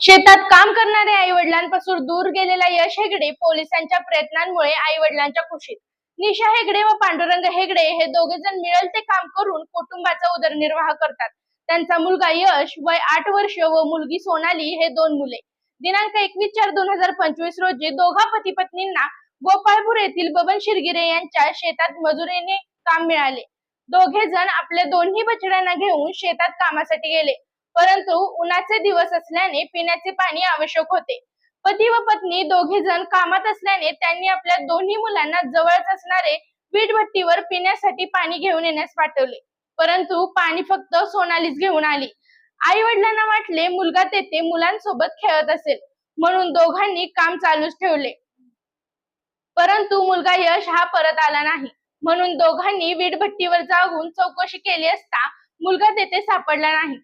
शेतात काम करणाऱ्या आई वडिलांपासून दूर गेलेला यश हेगडे पोलिसांच्या प्रयत्नांमुळे आई वडिलांच्या खुशीत. निशा हेगडे व पांडुरंग हेगडे हे दोघे जण मिळेल ते काम करून कुटुंबाचा उदरनिर्वाह करतात. त्यांचा मुलगा यश वय आठ वर्ष व मुलगी सोनाली हे दोन मुले. दिनांक एकवीस चार दोन हजार पंचवीस रोजी दोघा पती पत्नींना गोपाळपूर येथील बबन शिरगिरे यांच्या शेतात मजुरीने काम मिळाले. दोघे जण आपल्या दोन्ही बछड्यांना घेऊन शेतात कामासाठी गेले. परंतु उन्हाचे दिवस असल्याने पिण्याचे पाणी आवश्यक होते. पती व पत्नी दोघे जण कामात असल्याने त्यांनी आपल्या दोन्ही मुलांना जवळच असणारे वीटभट्टीवर पिण्यासाठी पाणी घेऊन येण्यास पाठवले. परंतु पाणी फक्त सोनालीच घेऊन आली. आई वडिलांना वाटले मुलगा तेथे मुलांसोबत खेळत असेल. म्हणून दोघांनी काम चालूच ठेवले. परंतु मुलगा यश हा परत आला नाही. म्हणून दोघांनी वीटभट्टीवर जाऊन चौकशी केली असता मुलगा तेथे सापडला नाही.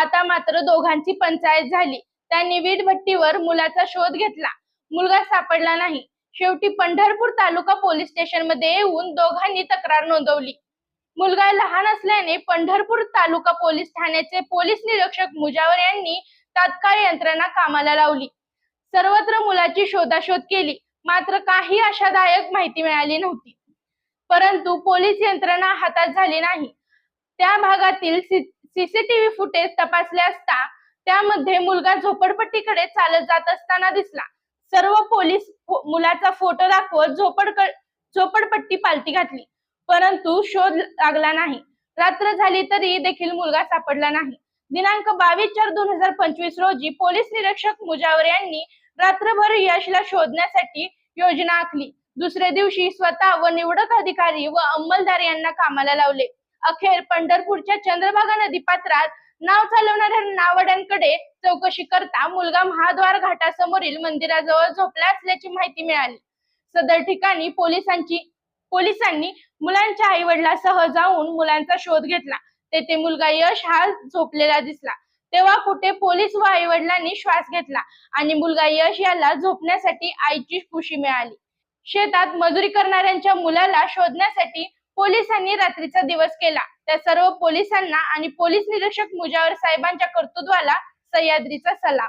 आता मात्र दोघांची पंचायत झाली. त्यांनी वीटभट्टीवर मुलाचा शोध घेतला. मुलगा सापडला नाही. शेवटी पंढरपूर तालुका पोलीस स्टेशनमध्ये येऊन दोघांनी तक्रार नोंदवली. मुलगा लहान असल्याने पंढरपूर तालुका पोलीस ठाण्याचे पोलीस निरीक्षक मुजावर यांनी तात्काळ यंत्रणा कामाला लावली. सर्वत्र मुलाची शोधाशोध केली. मात्र काही आशादायक माहिती मिळाली नव्हती. परंतु पोलीस यंत्रणा हातात झाली नाही. त्या भागातील सीसीटीव्ही फुटेज तपासले असता त्यामध्ये मुलगा झोपडपट्टीकडे चालत जात असताना दिसला. सर्व पोलीस मुलाचा फोटो दाखवत झोपड झोपडपट्टी पालती घातली. परंतु शोध लागला नाही. रात्र झाली तरी देखील मुलगा सापडला नाही. दिनांक बावीस चार दोन हजार पंचवीस रोजी पोलीस निरीक्षक मुजावर यांनी रात्रभर यशला शोधण्यासाठी योजना आखली. दुसऱ्या दिवशी स्वतः व निवडक अधिकारी व अंमलदार यांना कामाला लावले. अखेर पंढरपूरच्या चंद्रभागा नदी पात्रात नाव चालवणाऱ्या नावड्यांकडे चौकशी करता मुलगा महाद्वार घाटासमोरील मंदिराजवळ झोपला असल्याची माहिती मिळाली. सदर ठिकाणी पोलिसांची पोलिसांनी मुलांच्या आई वडिलासह जाऊन मुलांचा शोध घेतला. तेथे मुलगा यश हा झोपलेला दिसला. तेव्हा कुठे पोलीस व आई वडिलांनी श्वास घेतला आणि मुलगा यश याला झोपण्यासाठी आईची खुशी मिळाली. शेतात मजुरी करणाऱ्यांच्या मुलाला शोधण्यासाठी पोलिसांनी रात्रीचा दिवस केला. त्या सर्व पोलिसांना आणि पोलीस निरीक्षक मुजावर साहेबांच्या कर्तृत्वाला सह्याद्रीचा सलाम.